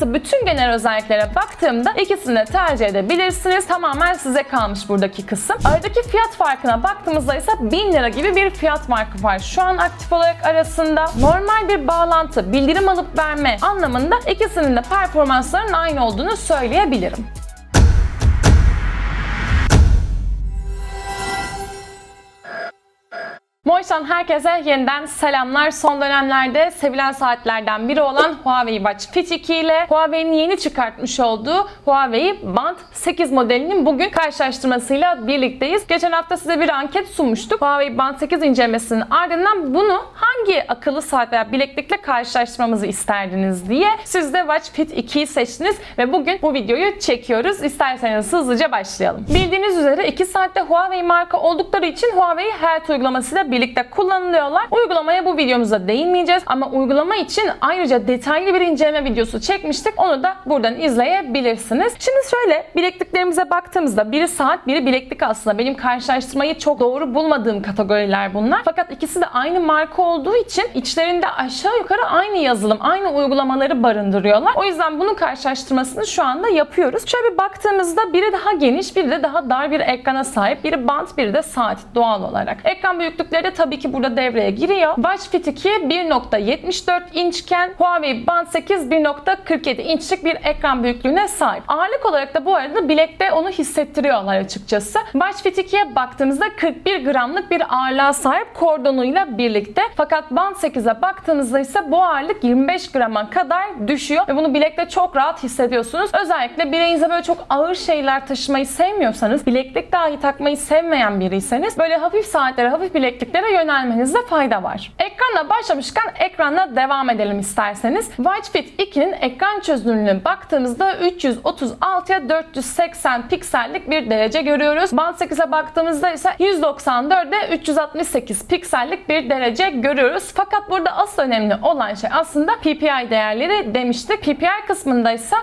Açıkçası bütün genel özelliklere baktığımda ikisini de tercih edebilirsiniz. Tamamen size kalmış buradaki kısım. Aradaki fiyat farkına baktığımızda ise 1000 lira gibi bir fiyat farkı var. Şu an aktif olarak arasında normal bir bağlantı, bildirim alıp verme anlamında ikisinin de performanslarının aynı olduğunu söyleyebilirim. Moysan herkese yeniden selamlar. Son dönemlerde sevilen saatlerden biri olan Huawei Watch Fit 2 ile Huawei'nin yeni çıkartmış olduğu Huawei Band 8 modelinin bugün karşılaştırmasıyla birlikteyiz. Geçen hafta size bir anket sunmuştuk. Huawei Band 8 incelemesinin ardından bunu hangi akıllı saat veya bileklikle karşılaştırmamızı isterdiniz diye siz de Watch Fit 2'yi seçtiniz ve bugün bu videoyu çekiyoruz. İsterseniz hızlıca başlayalım. Bildiğiniz üzere 2 saatte Huawei marka oldukları için Huawei Health uygulamasıyla birlikte kullanılıyorlar. Uygulamaya bu videomuzda değinmeyeceğiz ama uygulama için ayrıca detaylı bir inceleme videosu çekmiştik. Onu da buradan izleyebilirsiniz. Şimdi şöyle bilekliklerimize baktığımızda biri saat, biri bileklik aslında. Benim karşılaştırmayı çok doğru bulmadığım kategoriler bunlar. Fakat ikisi de aynı marka olduğu için içlerinde aşağı yukarı aynı yazılım, aynı uygulamaları barındırıyorlar. O yüzden bunun karşılaştırmasını şu anda yapıyoruz. Şöyle bir baktığımızda biri daha geniş, biri de daha dar bir ekrana sahip. Biri bant, biri de saat doğal olarak. Ekran büyüklükleri de tabii ki burada devreye giriyor. Watch Fit 2 1.74 inçken Huawei Band 8 1.47 inçlik bir ekran büyüklüğüne sahip. Ağırlık olarak da bu arada bilekte onu hissettiriyorlar açıkçası. Watch Fit 2'ye baktığımızda 41 gramlık bir ağırlığa sahip kordonuyla birlikte. Fakat Band 8'e baktığımızda ise bu ağırlık 25 grama kadar düşüyor ve bunu bilekte çok rahat hissediyorsunuz. Özellikle bileğinize böyle çok ağır şeyler taşımayı sevmiyorsanız, bileklik dahi takmayı sevmeyen biriyseniz böyle hafif saatlere, hafif bilekliklere yönelmenizde fayda var. Ekranla başlamışken ekranla devam edelim isterseniz. Watch Fit 2'nin ekran çözünürlüğüne baktığımızda 336'ya 480 piksellik bir derece görüyoruz. Band 8'e baktığımızda ise 194'e 368 piksellik bir derece görüyoruz. Fakat burada asıl önemli olan şey aslında PPI değerleri demiştik. PPI kısmında ise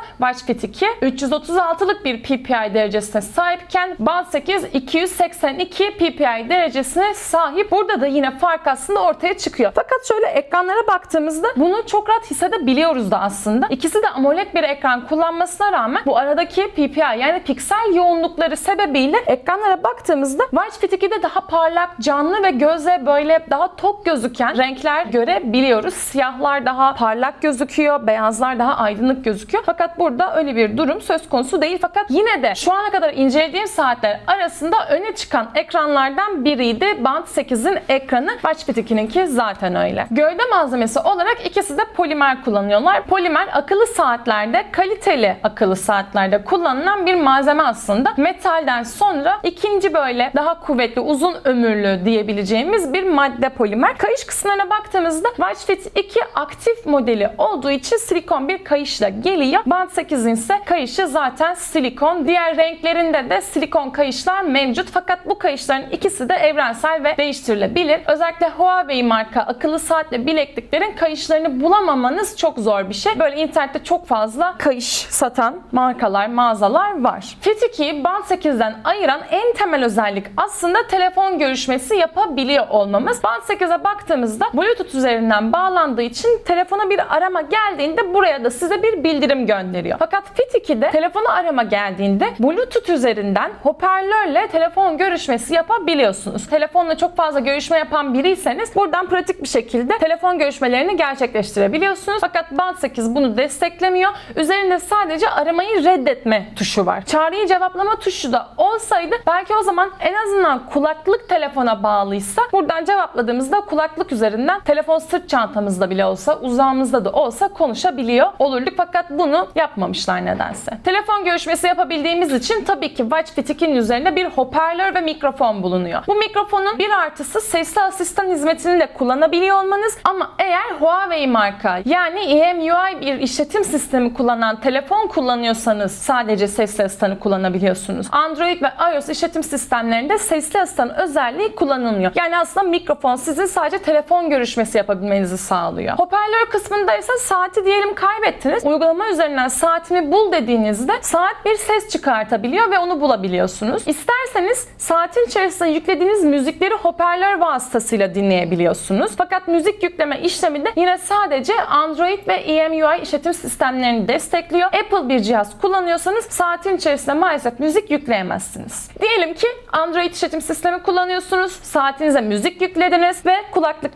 Fit 2 336'lık bir PPI derecesine sahipken Band 8 282 PPI derecesine sahip. Burada da yine fark aslında ortaya çıkıyor. Fakat şöyle ekranlara baktığımızda bunu çok rahat hissedebiliyoruz da aslında. İkisi de AMOLED bir ekran kullanmasına rağmen bu aradaki PPI yani piksel yoğunlukları sebebiyle ekranlara baktığımızda Watch Fit 2'de daha parlak, canlı ve göze böyle daha tok gözüken renkler görebiliyoruz. Siyahlar daha parlak gözüküyor, beyazlar daha aydınlık gözüküyor. Fakat burada öyle bir durum söz konusu değil. Fakat yine de şu ana kadar incelediğim saatler arasında öne çıkan ekranlardan biriydi Band 8'in ekranı. Watch Fit 2'ninki zaten öyle. Gövde malzemesi olarak ikisi de polimer kullanıyorlar. Polimer akıllı saatlerde, kaliteli akıllı saatlerde kullanılan bir malzeme aslında. Metalden sonra ikinci böyle daha kuvvetli, uzun ömürlü diyebileceğimiz bir madde polimer. Kayış kısımlarına baktığımızda Watch Fit 2 aktif modeli olduğu için silikon bir kayışla geliyor. Band 8'in ise kayışı zaten silikon. Diğer renklerinde de silikon kayışlar mevcut. Fakat bu kayışların ikisi de evrensel ve değiştirilebilir. Özellikle Huawei marka akıllı saat ve bilekliklerin kayışlarını bulamamanız çok zor bir şey. Böyle internette çok fazla kayış satan markalar, mağazalar var. Fit 2'yi Band 8'den ayıran en temel özellik aslında telefon görüşmesi yapabiliyor olmamız. Band 8'e baktığımızda Bluetooth üzerinden bağlandığı için telefona bir arama geldiğinde buraya da size bir bildirim gönderiyor. Fakat Fit 2'de telefona arama geldiğinde Bluetooth üzerinden hoparlörle telefon görüşmesi yapabiliyorsunuz. Telefonla çok fazla görüşme yapan biriyseniz buradan pratik bir şekilde telefon görüşmelerini gerçekleştirebiliyorsunuz. Fakat Band 8 bunu desteklemiyor. Üzerinde sadece aramayı reddetme tuşu var. Çağrıyı cevaplama tuşu da olsaydı belki o zaman en azından kulaklık telefona bağlıysa buradan cevapladığımızda kulaklık üzerinden telefon sırt çantamızda bile olsa uzağımızda da olsa konuşabiliyor olurduk. Fakat bunu yapmamışlar nedense. Telefon görüşmesi yapabildiğimiz için tabii ki Watch Fit 2'nin üzerinde bir hoparlör ve mikrofon bulunuyor. Bu mikrofonun bir artısı sesli asistan hizmetini de kullanabiliyor olmanız ama eğer Huawei marka yani EMUI bir işletim sistemi kullanan telefon kullanıyorsanız sadece sesli asistanı kullanabiliyorsunuz. Android ve iOS işletim sistemlerinde sesli asistan özelliği kullanılmıyor. Yani aslında mikrofon sizin sadece telefon görüşmesi yapabilmenizi sağlıyor. Hoparlör kısmında ise saati diyelim kaybettiniz. Uygulama üzerinden saatimi bul dediğinizde saat bir ses çıkartabiliyor ve onu bulabiliyorsunuz. İsterseniz saatin içerisine yüklediğiniz müzikleri hoparlör vasıtasıyla dinleyebiliyorsunuz. Fakat müzik yükleme işlemi de yine sadece Android ve EMUI işletim sistemlerini destekliyor. Apple bir cihaz kullanıyorsanız saatin içerisinde maalesef müzik yükleyemezsiniz. Diyelim ki Android işletim sistemi kullanıyorsunuz, saatinize müzik yüklediniz ve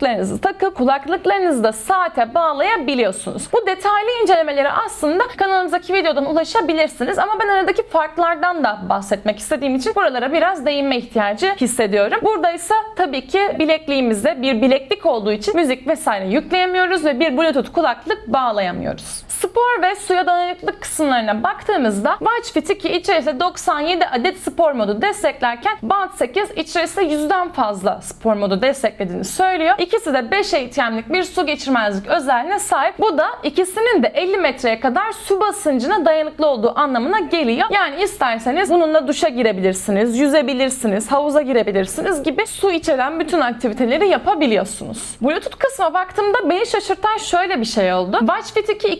kulaklıklarınızı takıp kulaklıklarınızı da saate bağlayabiliyorsunuz. Bu detaylı incelemeleri aslında kanalımızdaki videodan ulaşabilirsiniz ama ben aradaki farklardan da bahsetmek istediğim için buralara biraz değinme ihtiyacı hissediyorum. Burada ise tabii ki bilekliğimizde bir bileklik olduğu için müzik vesaire yükleyemiyoruz ve bir bluetooth kulaklık bağlayamıyoruz. Spor ve suya dayanıklılık kısımlarına baktığımızda Watch Fit 2 içerisinde 97 adet spor modu desteklerken Band 8 içerisinde 100'den fazla spor modu desteklediğini söylüyor. İkisi de 5 ATM'lik bir su geçirmezlik özelliğine sahip. Bu da ikisinin de 50 metreye kadar su basıncına dayanıklı olduğu anlamına geliyor. Yani isterseniz bununla duşa girebilirsiniz, yüzebilirsiniz, havuza girebilirsiniz gibi su içeren bütün aktiviteleri yapabiliyorsunuz. Bluetooth kısma baktığımda beni şaşırtan şöyle bir şey oldu. Watch Fit 2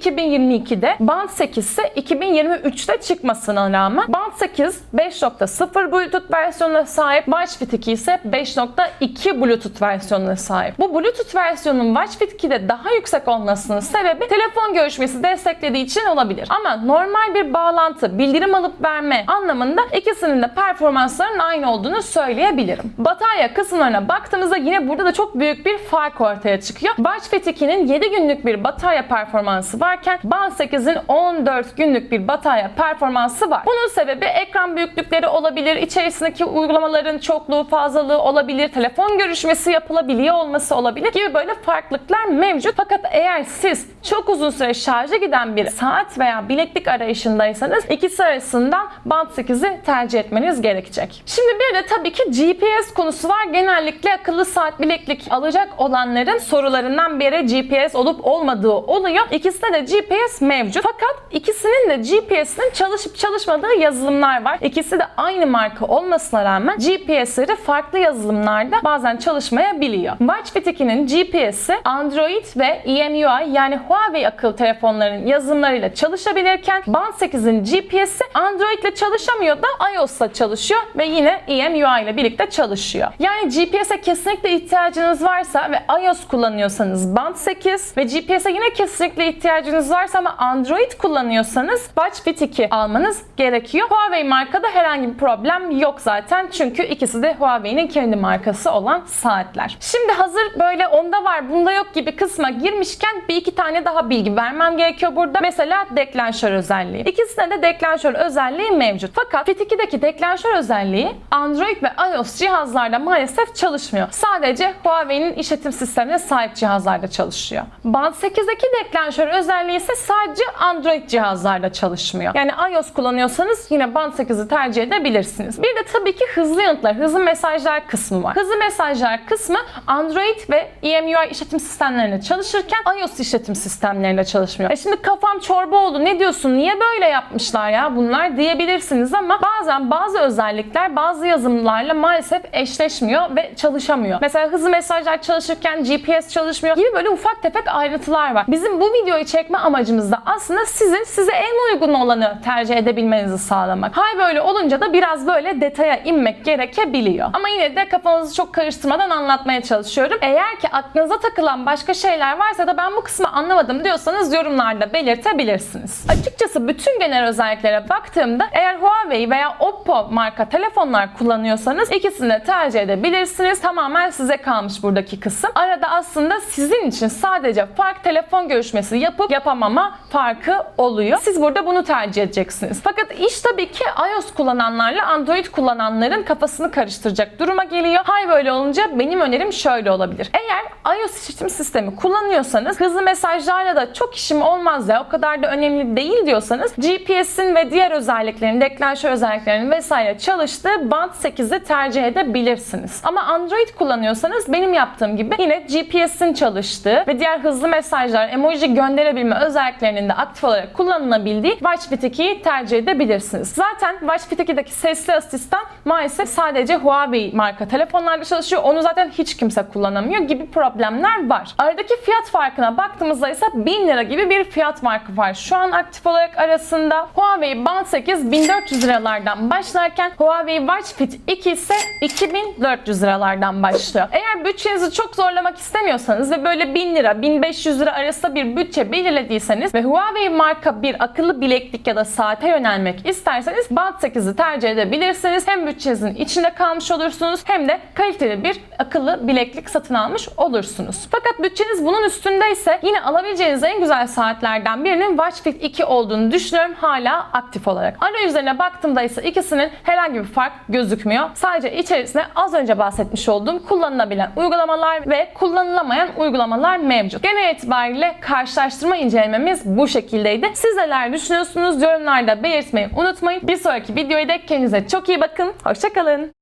2022'de Band 8 ise 2023'te çıkmasına rağmen Band 8 5.0 Bluetooth versiyonuna sahip, Watch Fit 2 ise 5.2 Bluetooth versiyonuna sahip. Bu Bluetooth versiyonun Watch Fit 2'de daha yüksek olmasının sebebi telefon görüşmesi desteklediği için olabilir. Ama normal bir bağlantı, bildirim alıp verme anlamında ikisinin de performanslarının aynı olduğunu söyleyebilirim. Batarya kısımlarına baktığımızda yine burada da çok büyük bir fark ortaya çıkıyor. Watch Fit 2'nin 7 günlük bir batarya performansı varken Band 8'in 14 günlük bir batarya performansı var. Bunun sebebi ekran büyüklükleri olabilir, içerisindeki uygulamaların çokluğu, fazlalığı olabilir, telefon görüşmesi yapılabiliyor olması olabilir gibi böyle farklılıklar mevcut. Fakat eğer siz çok uzun süre şarja giden bir saat veya bileklik arayışındaysanız ikisi arasından Band 8'i tercih etmeniz gerekecek. Şimdi bir de tabii ki GPS konusu var. Genellikle akıllı saat bileklik alacak olanların sorularından biri GPS olup olmadığı oluyor. İkisinde de GPS mevcut. Fakat ikisinin de GPS'inin çalışıp çalışmadığı yazılımlar var. İkisi de aynı marka olmasına rağmen GPS'leri farklı yazılımlarda bazen çalışmayabiliyor. Watch Fit 2'nin GPS'i Android ve EMUI yani Huawei akıllı telefonların yazılımlarıyla çalışabilirken Band 8'in GPS'i Android ile çalışamıyor da iOS'la çalışıyor ve yine EMUI ile birlikte çalışıyor. Yani GPS'e kesinlikle ihtiyacınız varsa ve iOS kullanıyorsanız Band 8 ve GPS'e yine kesinlikle ihtiyacınız varsa ama Android kullanıyorsanız Watch Fit 2 almanız gerekiyor. Huawei markada herhangi bir problem yok zaten çünkü ikisi de Huawei'nin kendi markası olan saatler. Şimdi hazır böyle onda var bunda yok gibi kısma girmişken bir iki tane daha bilgi vermem gerekiyor burada. Mesela deklanşör özelliği. İkisinde de deklanşör özelliği mevcut. Fakat Fit 2'deki deklanşör özelliği Android ve iOS cihazlarda maalesef çalışmıyor. Sadece Huawei'nin işletim sistemine sahip cihazlarda çalışıyor. Band 8'deki deklanşör özelliği ise sadece Android cihazlarda çalışmıyor. Yani iOS kullanıyorsanız yine Band 8'i tercih edebilirsiniz. Bir de tabii ki hızlı yanıtlar, hızlı mesajlar kısmı var. Hızlı mesajlar kısmı Android ve EMUI işletim sistemlerinde çalışırken iOS işletim sistemlerinde çalışmıyor. E şimdi kafam çorba oldu. Ne diyorsun? Niye böyle yapmışlar ya bunlar diyebilirsiniz ama bazen bazı özellikler bazı yazılımlarla maalesef eşleşmiyor ve çalışamıyor. Mesela hızlı mesajlar çalışırken GPS çalışmıyor gibi böyle ufak tefek ayrıntılar var. Bizim bu videoyu çekme amacımız da aslında sizin size en uygun olanı tercih edebilmenizi sağlamak. Hay böyle olunca da biraz böyle detaya inmek gerekebiliyor. Ama yine de kafanızı çok karıştırmadan anlatmaya çalışıyorum. Eğer ki aklınıza takılan başka şeyler varsa da ben bu kısmı anlamadım diyorsanız yorumlarda belirtebilirsiniz. Açıkçası bütün genel özelliklere baktığımda eğer Huawei veya Oppo marka telefonlar kullanıyorsanız ikisini de tercih edebilirsiniz. Tamamen size kalmış buradaki kısım. Arada aslında sizin için sadece fark telefon görüşmesi yapıp yapamama farkı oluyor. Siz burada bunu tercih edeceksiniz. Fakat iş tabii ki iOS kullananlarla Android kullananların kafasını karıştıracak duruma geliyor. Hay böyle olunca benim önerim şöyle olabilir. Eğer iOS işletim sistemi kullanıyorsanız hızlı mesajlarla da çok işim olmaz ya o kadar da önemli değil diyorsanız GPS'in ve diğer özelliklerin, deklanşör özelliklerinin vesaire çalıştığı Band 8'i tercih edebilirsiniz. Ama Android kullanıyorsanız benim yaptığım gibi yine GPS'in çalıştığı ve diğer hızlı mesajlar, emoji gönderebilme özelliklerinin de aktif olarak kullanılabildiği Watch Fit 2'yi tercih edebilirsiniz. Zaten Watch Fit 2'deki sesli asistan maalesef sadece Huawei marka telefonlarda çalışıyor. Onu zaten hiç kimse kullanamıyor gibi problemler var. Aradaki fiyat farkına baktığımızda ise 1000 lira gibi bir fiyat farkı var. Şu an aktif olarak arasında Huawei Band 8 1400 liralardan başlarken Huawei Watch Fit 2 ise 2400 liralardan başlıyor. Eğer bütçenizi çok zorlamak istemiyorsanız ve böyle 1000 lira 1500 lira arasında bir bütçe belirlediyseniz ve Huawei marka bir akıllı bileklik ya da saate yönelmek isterseniz Band 8'i tercih edebilirsiniz. Hem bütçenizin içinde kalmış olursunuz hem de kaliteli bir akıllı bileklik satın almış olursunuz. Fakat bütçeniz bunun üstündeyse yine alabileceğiniz en güzel saatlerden birinin Watch Fit 2 olduğunu düşünüyorum hala aktif olarak. Arayüzlerine baktığımda ise ikisinin herhangi bir fark gözükmüyor. Sadece içerisinde az önce bahsetmiş olduğum kullanılabilen uygulamalar ve kullanılamayan uygulamalar mevcut. Genel itibariyle karşılaştırma incelememiz bu şekildeydi. Siz neler düşünüyorsunuz? Yorumlarda belirtmeyi unutmayın. Bir sonraki videoya dek kendinize çok iyi bakın. Hoşçakalın.